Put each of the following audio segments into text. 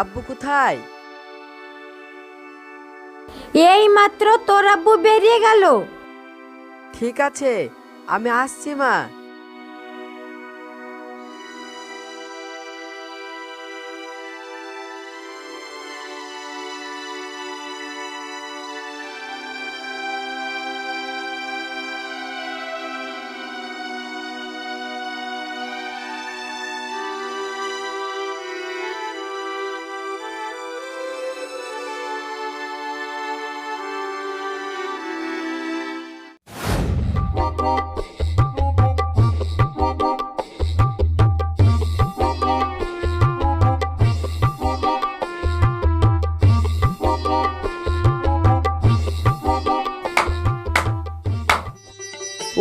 আব্বু কোথায়? এই মাত্র তোর আব্বু বেরিয়ে গেল। ঠিক আছে আমি আসছি মা।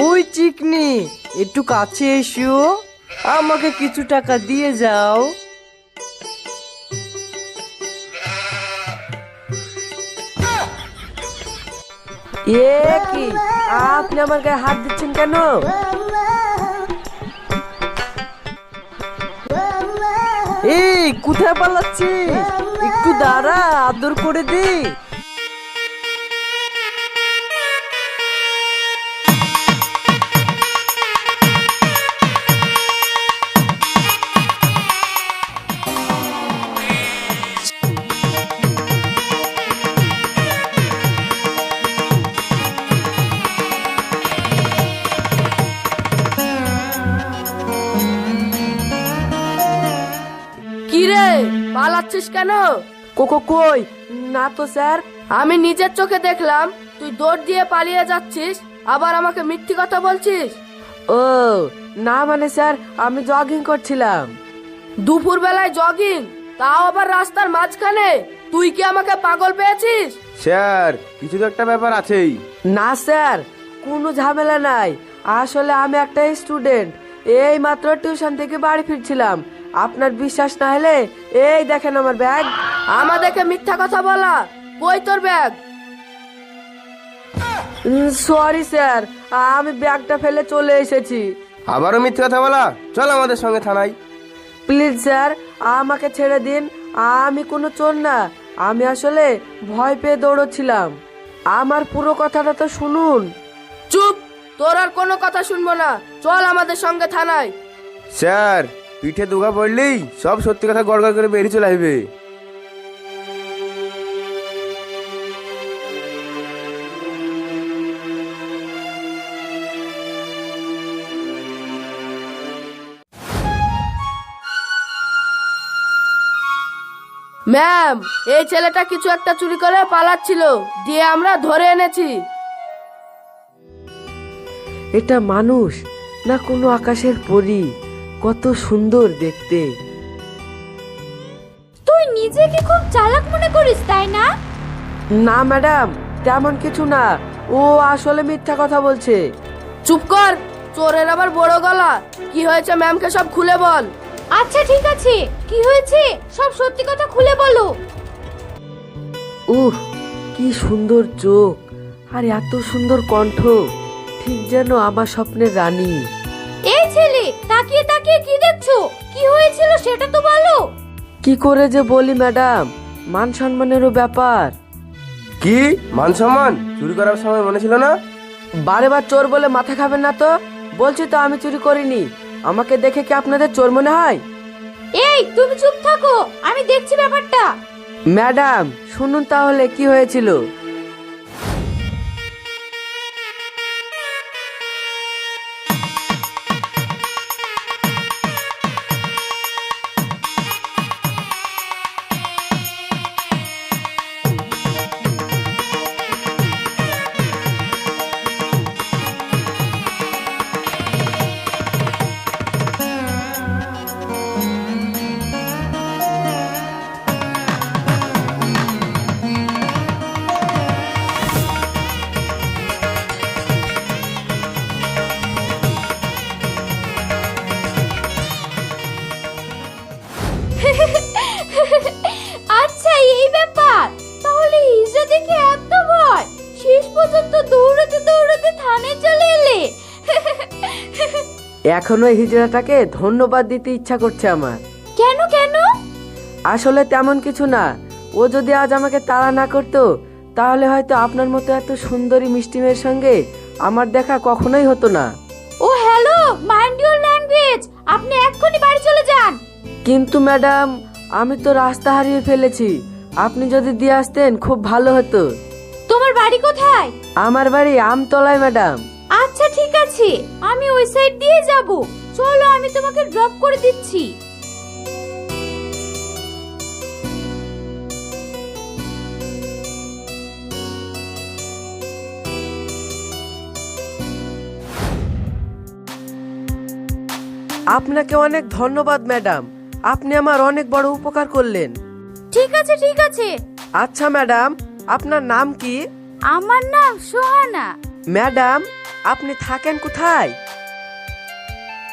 ওই চিকনি, একটু কাছে এসো। আমাকে কিছু টাকা দিয়ে যাও। এ কি, আপনি আমার গায়ে হাত দিচ্ছেন কেন? এই, কোথায় পালাচ্ছিস? একটু দাঁড়া, আদর করে দে। পালাচ্ছিস কেন? কোকো কই? না তো স্যার। আমি নিজের চোখে দেখলাম তুই দৌড় দিয়ে পালিয়ে যাচ্ছিস আবার আমাকে মিথ্যি কথা বলছিস? ও না মানে স্যার আমি জগিং করছিলাম। দুপুর বেলায় জগিং তাও আবার রাস্তার মাঝখানে? তুই কি আমাকে পাগল পেয়েছিস? স্যার কিছু তো একটা ব্যাপার আছেই। না স্যার কোনো ঝামেলা নাই। আসলে আমি একটা স্টুডেন্ট এই মাত্র টিউশন থেকে বাড়ি ফিরছিলাম। আপনার বিশ্বাস না হলে এই দেখেন আমার ব্যাগ। আমাদেরকে মিথ্যা কথা বলা। কই তোর ব্যাগ? সরি স্যার আমি ব্যাগটা ফেলে চলে এসেছি। আবারও মিথ্যে কথা বলা? চল আমাদের সঙ্গে থানায়। প্লিজ স্যার আমাকে ছেড়ে দিন। আমি কোনো চোর না। আমি আসলে ভয় পেয়ে দৌড়চ্ছিলাম। আমার পুরো কথাটা তো শুনুন। চুপ! তোর আর কোনো কথা শুনব না। চল আমাদের সঙ্গে থানায়। স্যার পিঠে দুগা পড়লেই সব সত্যি কথা গড় গড় করে বেরিয়ে চলে আসবে। ম্যাম এই ছেলেটা কিছু একটা চুরি করে পালাচ্ছিল দিয়ে আমরা ধরে এনেছি। এটা মানুষ না কোনো আকাশের পরী? কত সুন্দর দেখতে। তুই নিজেকে খুব চালাক মনে করিস তাই না? না ম্যাডাম তেমন কিছু না। ও আসলে মিথ্যা কথা বলছে। চুপ কর চোরের আবার বড় গলা। কি হয়েছে ম্যামকে সব খুলে বল। আচ্ছা ঠিক আছে। কি হয়েছে? সব সত্যি কথা খুলে বলো। উহ কি সুন্দর চোখ। আর এত সুন্দর কণ্ঠ। ঠিক যেন আমার স্বপ্নের রানী। তাকিয়ে তাকিয়ে কি দেখছ? কি হয়েছিল সেটা তো বলো। কি করে যে বলি ম্যাডাম? মান সম্মানেরও ব্যাপার। কি? মান সম্মান? চুরি করার সময় মনে ছিল না? বারে বার চোর বলে মাথা খাবেন না তো? বলছি তো আমি চুরি করিনি। আমাকে দেখে কি আপনাদের চোর মনে হয়? এই তুমি চুপ থাকো। আমি দেখছি ব্যাপারটা। ম্যাডাম শুনুন তাহলে কি হয়েছিল? এখনও এই হিজড়াটাকে ধন্যবাদ দিতে ইচ্ছা করছে আমার। কেন কেন? আসলে তেমন কিছু না। ও যদি আজ আমাকে তাড়া না করতো তাহলে হয়তো আপনার মতো এত সুন্দরী মিষ্টি মেয়ের সঙ্গে আমার দেখা কখনোই হতো না। ও হ্যালো মাইন্ড ইউর ল্যাঙ্গুয়েজ আপনি এক্ষুনি বাড়ি চলে যান। কিন্তু ম্যাডাম আমি তো রাস্তা হারিয়ে ফেলেছি। আপনি যদি দিয়ে আসতেন খুব ভালো হতো। তোমার বাড়ি কোথায়? আমার বাড়ি আমতলায় ম্যাডাম। আছে আমি ওই সাইড দিয়ে যাব। চলো আমি তোমাকে ড্রপ করে দিচ্ছি। আপনাকে অনেক ধন্যবাদ ম্যাডাম। আপনি আমার অনেক বড় উপকার করলেন। ঠিক আছে ঠিক আছে। আচ্ছা ম্যাডাম আপনার নাম কি? আমার নাম সোহানা। ম্যাডাম আপনি থাকেন কোথায়?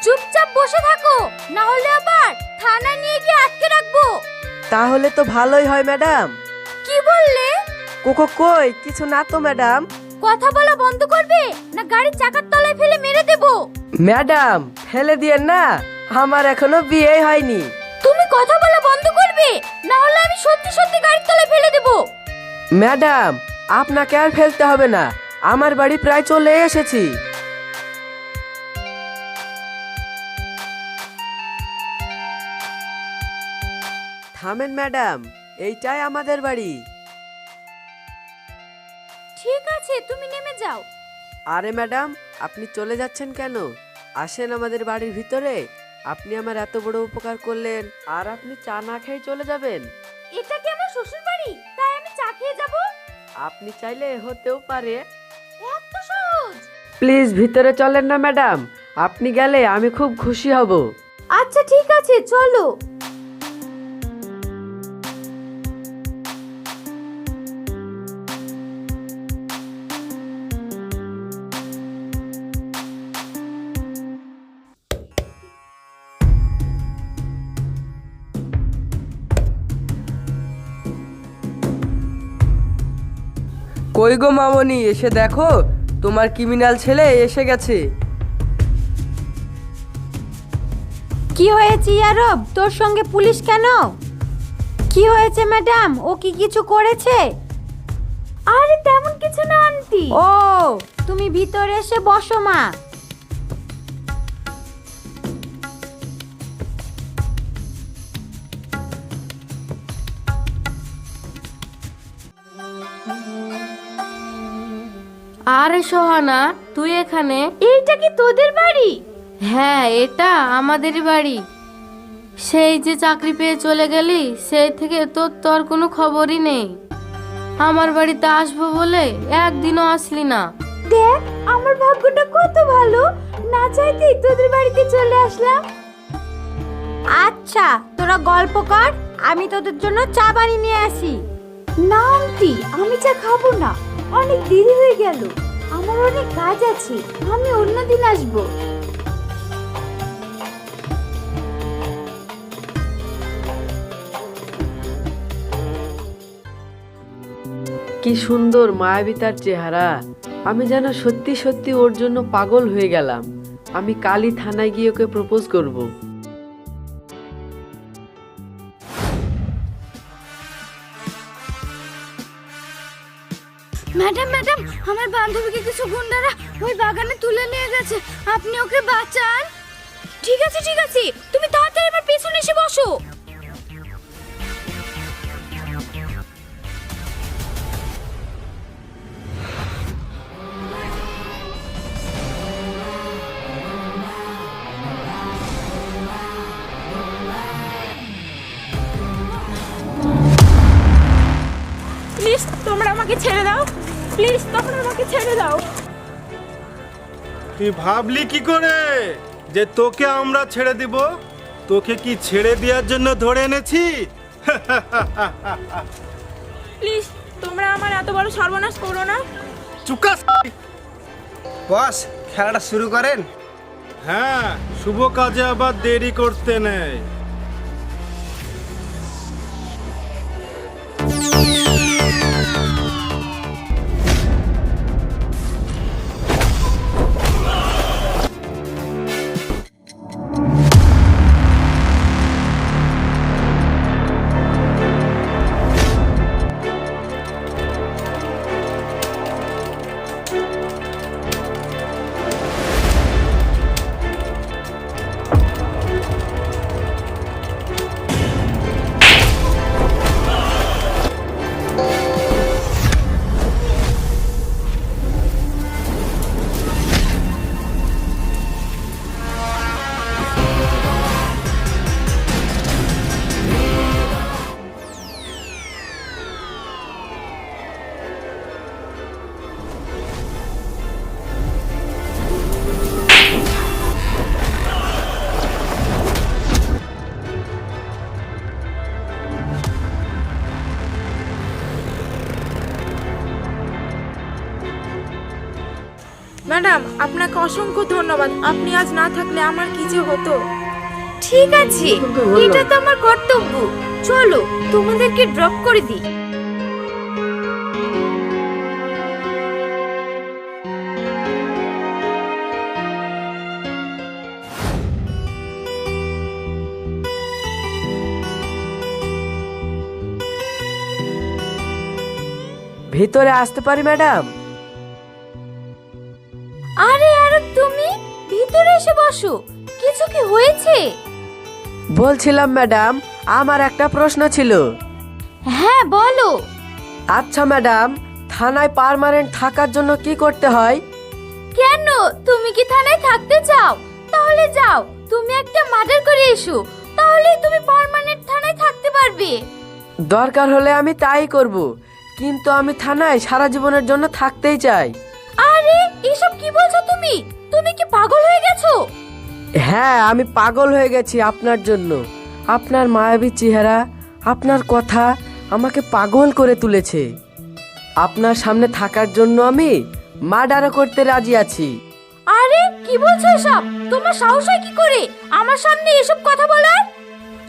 চুপচাপ বসে থাকো না হলে আবার থানা নিয়ে গিয়ে আটকে রাখব। তাহলে তো ভালোই হয় ম্যাডাম। কি বললে? কোকো কই কিছু না তো ম্যাডাম। কথা বলা বন্ধ করবে না গাড়ির চাকার তলায় ফেলে মেরে দেবো? ম্যাডাম ফেলে দিয়েন না আমার এখনও বিয়ে হয়নি। তুমি কথা বলা বন্ধ করবে না হলে আমি সত্যি সত্যি গাড়ির তলায় ফেলে দেবো। ম্যাডাম আপনাকে আর ফেলতে হবে না আমার বাড়ি প্রায় চলে এসেছি। থামেন ম্যাডাম এইটাই আমাদের বাড়ি। ঠিক আছে তুমি নেমে যাও। আরে ম্যাডাম আপনি চলে যাচ্ছেন কেন? আসেন আমাদের বাড়ির ভিতরে। আপনি আমার এত বড় উপকার করলেন আর আপনি চা না খেয়ে চলে যাবেন। এটা কি আমার শ্বশুর বাড়ি তাই আমি চা খেয়ে যাব? আপনি চাইলে হতেও পারে। প্লিজ ভিতরে চলেন না ম্যাডাম। আপনি গেলে আমি খুব খুশি হব। আচ্ছা ঠিক আছে চলো। কই গো মামনি এসে দেখো। তোমার ক্রিমিনাল ছেলে এসে গেছে। কি হয়েছে ইয়ারব? তোর সঙ্গে পুলিশ কেন? কি হয়েছে ম্যাডাম? ও কি কিছু করেছে? আরে তেমন কিছু না আন্টি। ও! তুমি ভিতরে এসে বসো মা। আরে সোহানা তুই এখানে? এইটা কি তোদের বাড়ি? হ্যাঁ এটা আমাদেরই বাড়ি। সেই যে চাকরি পেয়ে চলে গেলি সেই থেকে তোর তোর কোনো খবরই নেই। আমার বাড়িতে আসব বলে একদিনও আসলি না। দেখ আমার ভাগ্যটা কত ভালো। না চাইতেই তোদের বাড়িতে চলে আসলাম। আচ্ছা তোরা গল্প কর আমি তোদের জন্য চা বানিয়ে নিয়ে আসি। না আন্টি আমি চা খাব না। অনেক দেরি হয়ে গেল। আমার অনেক কাজ আছে। আমি অন্যদিন আসব। কি সুন্দর মায়াবী তার চেহারা। আমি যেন সত্যি সত্যি ওর জন্য পাগল হয়ে গেলাম। আমি কালই থানায় গিয়ে ওকে প্রপোজ করব। বান্ধবীকে কিছু গুন্ডারা ওই বাগানে তুলে নিয়ে গেছে। আপনি ওকে বাঁচান। ঠিক আছে ঠিক আছে। তুমি তাড়াতাড়ি আমার পিছনে এসে বসো। প্লিজ তোমরা আমাকে ছেড়ে দাও। তুই ভাবলি কি করে? যে তোকে আমরা ছেড়ে দিব? তোকে কি ছেড়ে দেওয়ার জন্য ধরে এনেছি? প্লিজ তোমরা আমার এত বড় সর্বনাশ করো না। চুকাস বস খেলাটা শুরু করেন। হ্যাঁ শুভ কাজে আবার দেরি করতে নেই। ম্যাডাম আপনাকে অসংখ্য ধন্যবাদ। আপনি আজ না থাকলে আমার কি যে হতো? ঠিক আছে এটা তো আমার কর্তব্য। চলো তোমাদেরকে ড্রপ করে দিই। ভিতরে আসতে পারি ম্যাডাম? আরে আর তুমি? ভিতরে এসে বসো। কিছু কি হয়েছে? বলছিলাম ম্যাডাম আমার একটা প্রশ্ন ছিল। হ্যাঁ বলো। আচ্ছা ম্যাডাম থানায় পার্মানেন্ট থাকার জন্য কি করতে হয়? কেন? তুমি কি থানায় থাকতে চাও? তাহলে যাও তুমি একটা মার্ডার করে এসো। তাহলেই তুমি পার্মানেন্ট থানায় থাকতে পারবে। দরকার হলে আমি তাই করব। কিন্তু আমি থানায় সারা জীবনের জন্য থাকতেই চাই। আরে এসব কি বলছো তুমি? তুমি কি পাগল হয়ে গেছো? হ্যাঁ আমি পাগল হয়ে গেছি আপনার জন্য। আপনার মায়াবী চেহারা আপনার কথা আমাকে পাগল করে তুলেছে। আপনার সামনে থাকার জন্য আমি মার্ডারও করতে রাজি আছি। আরে কি বলছো এসব? তোমার সাহস হয় কি করে? আমার সামনে এসব কথা বলার?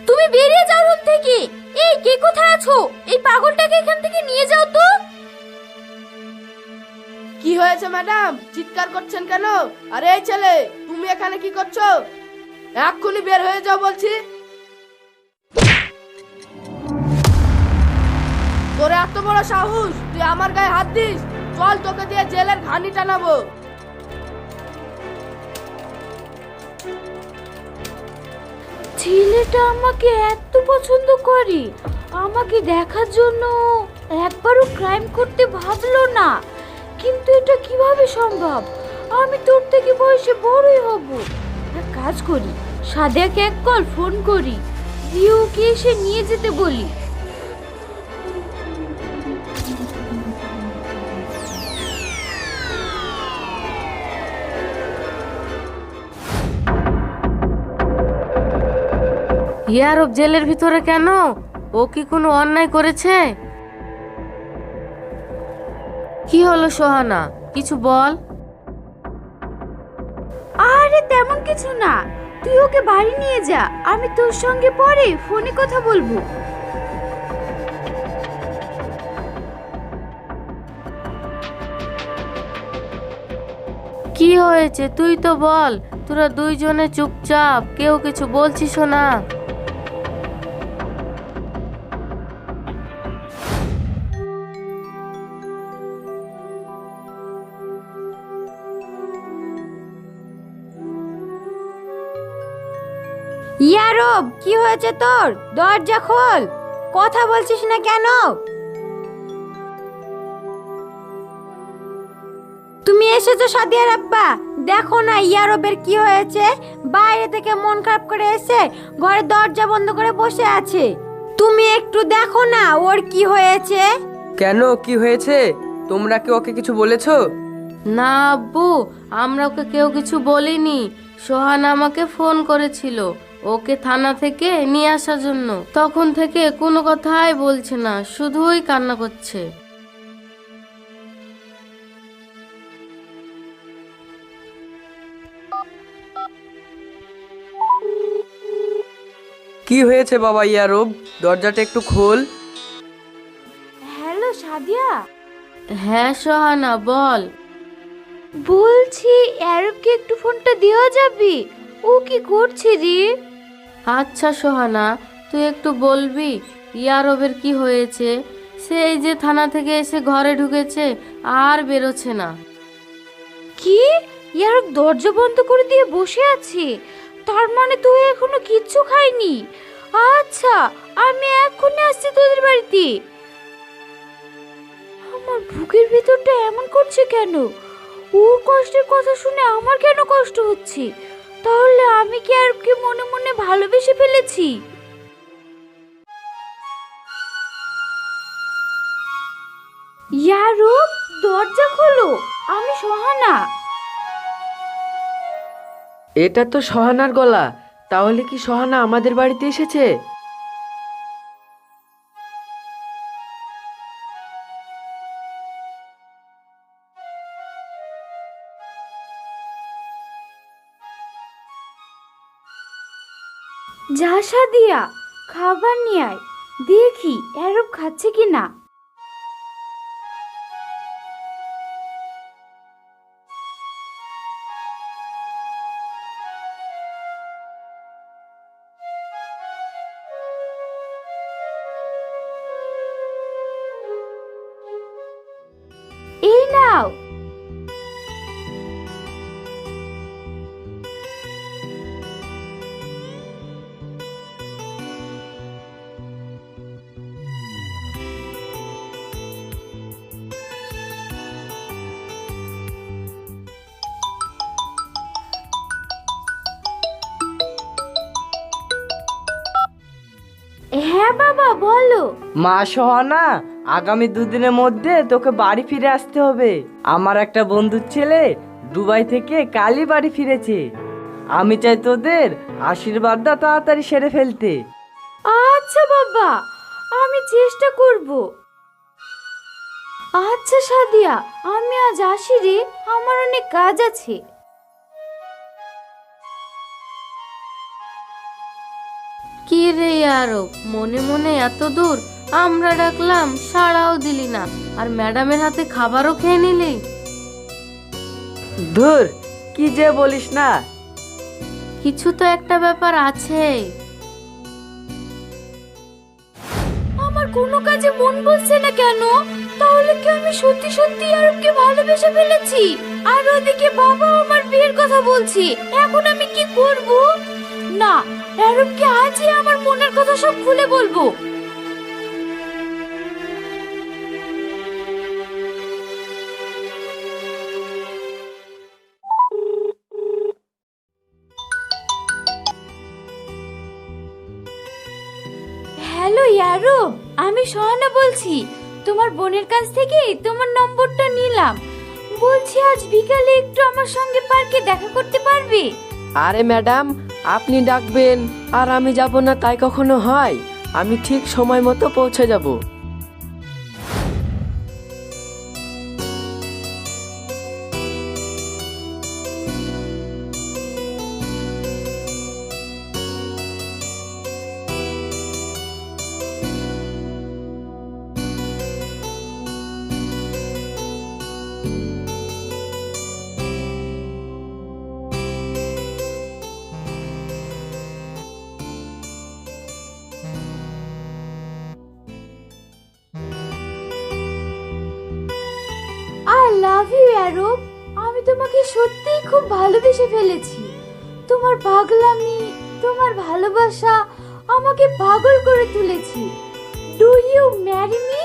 তুমি বেরিয়ে যাও রুম থেকে। এই কে কোথায় আছো? এই পাগলটাকে এখান থেকে নিয়ে যাও তো। কি হয়েছে, ম্যাডাম? চিৎকার করছেন কেন? আরে, এই ছেলে, তুমি এখানে কি করছ? এক্ষুনি বের হয়ে যাও বলছি। তোর এত বড় সাহস, তুই আমার গায়ে হাত দিস? চল তোকে দিয়ে জেলের ঘানি টানাবো। ছেলেটা আমাকে এত পছন্দ করে, আমাকে দেখার জন্য একবারও ক্রাইম করতে ভাবলো না। কিন্তু এটা কীভাবে সম্ভব? আমি তোর থেকে বয়সে বড়ই হব। এক কাজ করি, সাদিয়াকে এক কল ফোন করি, দিয়ে ওকে এসে নিয়ে যেতে বলি। ইয়ারব জেলের ভিতরে কেন? ও কি কোনো অন্যায় করেছে? কি হলো সোহানা? কিছু বল। আরে তেমন কিছু না। তুই ওকে বাড়ি নিয়ে যা। আমি তোর সঙ্গে পরে ফোনে কথা বলব। কি হয়েছে? তুই তো বল। তোরা দুইজনে চুপচাপ। কেউ কিছু বলছিস না। ইয়ারব কি হয়েছে তোর? দরজা খোল। কথা বলছিস না কেন? তুমি এসেছ সাদিয়ার আব্বা। দেখো না ইয়ারবের কি হয়েছে। বাইরে থেকে মন খারাপ করে এসে ঘরে দরজা বন্ধ করে বসে আছে। তুমি একটু দেখো না ওর কি হয়েছে। কেন? কি হয়েছে? তোমরা কি ওকে কিছু বলেছ? না আব্বু আমরা ওকে কেউ কিছু বলিনি। সোহানা আমাকে ফোন করেছিল। ওকে থানা থেকে নিয়ে আসার জন্য। তখন থেকে কোনো কথাই বলছে না শুধুই কান্না করছে। কি হয়েছে বাবা ইয়ারব দরজাটা একটু খোল। হ্যালো সাদিয়া। হ্যাঁ সোহানা বল। বলছি অ্যারবকে একটু ফোনটা দেওয়া যাবে? ও কি করছে রে? আচ্ছা সোহানা, তুই একটু বলবি ইয়ারবের কি হয়েছে? সেই যে থানা থেকে এসে ঘরে ঢুকেছে, আর বেরোচ্ছে না। কি? ইয়ারব দরজা বন্ধ করে দিয়ে বসে আছে? তার মানে তুই এখনও কিচ্ছু খাইনি? আচ্ছা আমি এক্ষুনি আসছি তোদের বাড়িতে। আমার বুকের ভিতরটা এমন করছে কেন? ওর কষ্টের কথা শুনে আমার কেন কষ্ট হচ্ছে? তাহলে আমি কি আর কি মনে মনে ভালোবেসে ফেলেছি? ইয়ারব দরজা খোলো। আমি সোহানা। এটা তো সোহানার গলা। তাহলে কি সোহানা আমাদের বাড়িতে এসেছে? যা দিয়া খাবার নিয়ে আয় দেখি এরব খাচ্ছে কি না বাবা বলো। মা সহনা আগামী দুদিনের মধ্যে তোকে বাড়ি ফিরে আসতে হবে। আমার একটা বন্ধুর ছেলে দুবাই থেকে কালই বাড়ি ফিরেছে। আমি চাই তোদের আশীর্বাদটা তাড়াতাড়ি সেরে ফেলতে। আচ্ছা বাবা আমি চেষ্টা করব। আচ্ছা সাদিয়া আমি আজ আসি রে আমার অনেক কাজ আছে। কি রে আরব? মনে মনে এত দূর? আমরা ডাকলাম সাড়াও দিলি না। আর ম্যাডামের হাতে খাবারও খেয়ে নিলি? ধুর কি যে বলিস না। কিছু তো একটা ব্যাপার আছে। আমার কোনো কাজে মন বলছে না কেন? তাহলে কি আমি সত্যি সত্যি আরবকে ভালোবেসে ফেলেছি? আর ওদিকে বাবা আমার বিয়ের কথা বলছি। এখন আমি কি করব? না আজই আমার মনের কথা সব খুলে বলব? হ্যালো ইয়ারব আমি সহানা বলছি। তোমার বোনের কাছ থেকে তোমার নম্বরটা নিলাম। বলছি আজ বিকালে একটু আমার সঙ্গে পার্কে দেখা করতে পারবে? আরে ম্যাডাম আপনি ডাকবেন, আর আমি যাব না তাই কখনো হয়। আমি ঠিক সময় মতো পৌঁছে যাব। লাভ ইউ অ্যারব আমি তোমাকে সত্যিই খুব ভালোবেসে ফেলেছি। তোমার পাগলামি, তোমার ভালোবাসা আমাকে পাগল করে তুলেছি। Do you marry me